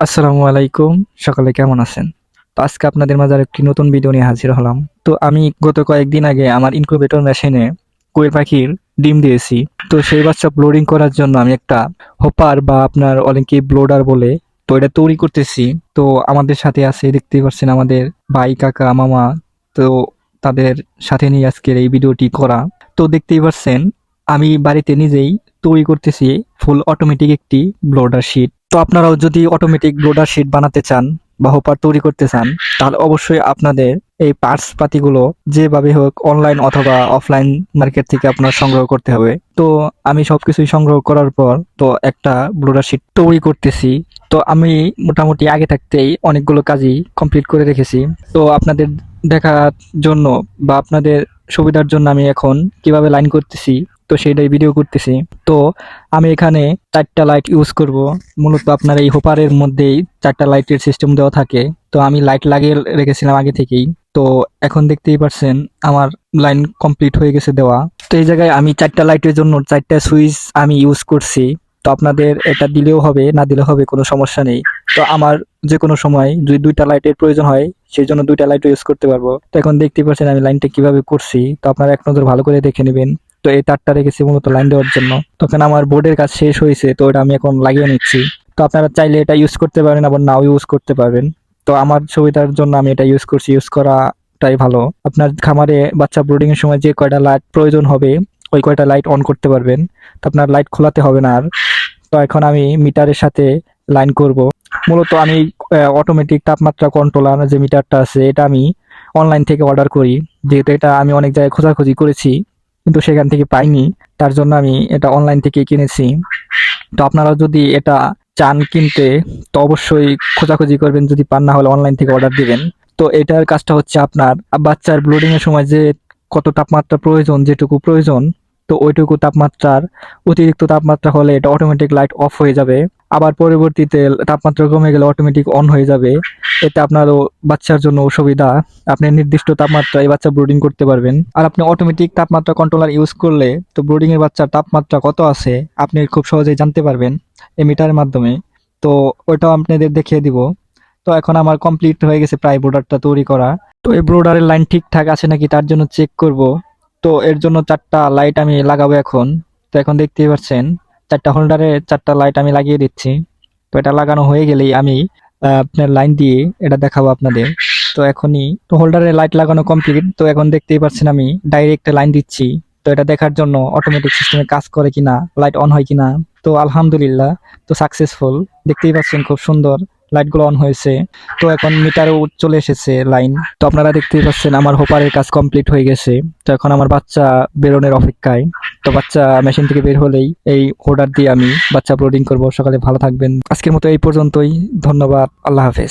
আসসালামু আলাইকুম, সকালে কেমন আছেন? তো আজকে আপনাদের মাঝে একটি নতুন ভিডিও নিয়ে হাজির হলাম। তো আমি গত কয়েকদিন আগে আমার ইনকিউবেটর মেশিনে কোয়েল পাখির ডিম দিয়েছি। তো সেই বাচ্চা ব্লোডিং করার জন্য আমি একটা হোপার বা আপনার অনেকে ব্লোডার বলে তো এটা তৈরি করতেছি। তো আমাদের সাথে আছে, দেখতেই পাচ্ছেন আমাদের ভাই, কাকা, মামা, তো তাদের সাথে নিয়ে আজকের এই ভিডিওটি করা। তো দেখতেই পাচ্ছেন আমি বাড়িতে নিজেই তৈরি করতেছি ফুল অটোমেটিক একটি ব্লোডার শিট তো আপনারাও যদি অটোমেটিক ব্লোডার শিট বানাতে চান বা হোপার তৈরি করতে চান, তাহলে অবশ্যই আপনাদের এই পার্টস পাতিগুলো যেভাবে হোক অনলাইন অথবা অফলাইন মার্কেট থেকে আপনার সংগ্রহ করতে হবে। তো আমি সবকিছুই সংগ্রহ করার পর তো একটা ব্লোডার শিট তৈরি করতেছি। তো আমি মোটামুটি আগে থাকতেই অনেকগুলো কাজই কমপ্লিট করে রেখেছি। তো আপনাদের দেখার জন্য বা আপনাদের সুবিধার জন্য আমি এখন কীভাবে লাইন করতেছি তো সেটাই ভিডিও করতেছি। তো আমি এখানে চারটা লাইট ইউজ করব। মূলত আপনার এই হোপারের মধ্যেই চারটা লাইটের সিস্টেম দেওয়া থাকে। তো আমি লাইট লাগিয়ে রেখেছিলাম আগে থেকেই। তো এখন দেখতেই পারছেন, আমার লাইন কমপ্লিট হয়ে গেছে দেওয়া। তো এই জায়গায় আমি চারটা লাইটের জন্য চারটা সুইচ আমি ইউজ করছি। তো আপনাদের এটা দিলেও হবে, না দিলেও হবে, কোনো সমস্যা নেই। তো আমার যে কোনো সময় যদি দুইটা লাইটের প্রয়োজন হয়, সেই জন্য দুইটা লাইট ইউজ করতে পারব। তো এখন দেখতেই পাচ্ছেন আমি লাইনটা কীভাবে করছি। তো আপনারা এক নজর ভালো করে দেখে নেবেন। তো এই তারটা রেখেছি মূলত লাইন দেওয়ার জন্য। তখন আমার বোর্ডের কাজ শেষ হয়েছে, তো এটা আমি এখন লাগিয়ে নিচ্ছি। তো আপনারা চাইলে এটা ইউজ করতে পারেন, আবার নাও ইউজ করতে পারবেন। তো আমার সুবিধার জন্য আমি এটা ইউজ করছি ইউজ করাটাই ভালো। আপনার খামারে বাচ্চা ব্রুডিং এর সময় যে কয়টা লাইট প্রয়োজন হবে, ওই কয়টা লাইট অন করতে পারবেন। তো আপনার লাইট খোলাতে হবে না আর। তো এখন আমি মিটারের সাথে লাইন করব। মূলত আমি অটোমেটিক তাপমাত্রা কন্ট্রোলার যে মিটারটা আছে, এটা আমি অনলাইন থেকে অর্ডার করি। যেহেতু এটা আমি অনেক জায়গায় খোঁজাখুঁজি করেছি। কিন্তু সেখান থেকে পাইনি। তার জন্য আমি এটা অনলাইন থেকে কিনেছি। তো আপনারা যদি এটা চান কিনতে, তো অবশ্যই খোঁজাখুঁজি করবেন। যদি পান, না হলে অনলাইন থেকে অর্ডার দিবেন। তো এটার কাজটা হচ্ছে আপনার, বাচ্চার ব্লোডিং এর সময় যে কত তাপমাত্রা প্রয়োজন, যেটুকু প্রয়োজন, তো ওইটুকু তাপমাত্রার অতিরিক্ত তাপমাত্রা হলে এটা অটোমেটিক লাইট অফ হয়ে যাবে। আবার পরবর্তীতে তাপমাত্রা কমে গেলে অটোমেটিক অন হয়ে যাবে। এতে আপনারও বাচ্চার জন্য সুবিধা আপনি নির্দিষ্ট তাপমাত্রায় বাচ্চা ব্রুডিং করতে পারবেন। আর আপনি অটোমেটিক তাপমাত্রা কন্ট্রোলার ইউজ করলে তো ব্রুডিং এর বাচ্চার তাপমাত্রা কত আছে, আপনি খুব সহজেই জানতে পারবেন এই মিটারের মাধ্যমে। তো ওইটাও আপনাদের দেখিয়ে দিব। তো এখন আমার কমপ্লিট হয়ে গেছে প্রায় ব্রোডারটা তৈরি করা। তো এই ব্রোডারের লাইন ঠিকঠাক আছে নাকি তার জন্য চেক করব। তো এর জন্য চারটা লাইট আমি লাগাবো এখন। তো এখন দেখতেই পাচ্ছেন চারটা হোল্ডারে চারটা লাইট আমি লাগিয়ে দিচ্ছি। তো এটা লাগানো হয়ে গেলেই আমি আপনার লাইন দিয়ে এটা দেখাবো আপনাদের। তো এখনই, তো হোল্ডারে লাইট লাগানো কমপ্লিট তো এখন দেখতেই পাচ্ছেন আমি ডাইরেক্ট লাইন দিচ্ছি। তো এটা দেখার জন্য অটোমেটিক সিস্টেমে কাজ করে কিনা লাইট অন হয় কিনা। তো আলহামদুলিল্লাহ, তো সাকসেসফুল দেখতেই পাচ্ছেন খুব সুন্দর। লাইটগুলো অন হয়েছে। তো এখন মিটারও চলে এসেছে লাইন তো আপনারা দেখতেই পাচ্ছেন আমার হোপারের কাজ কমপ্লিট হয়ে গেছে। তো এখন আমার বাচ্চা বেরোনের অপেক্ষায়। তো বাচ্চা মেশিন থেকে বের হলেই এই অর্ডার দিয়ে আমি বাচ্চা ব্রোডিং করব। সকালে ভালো থাকবেন। আজকের মতো এই পর্যন্তই। ধন্যবাদ। আল্লাহ হাফেজ।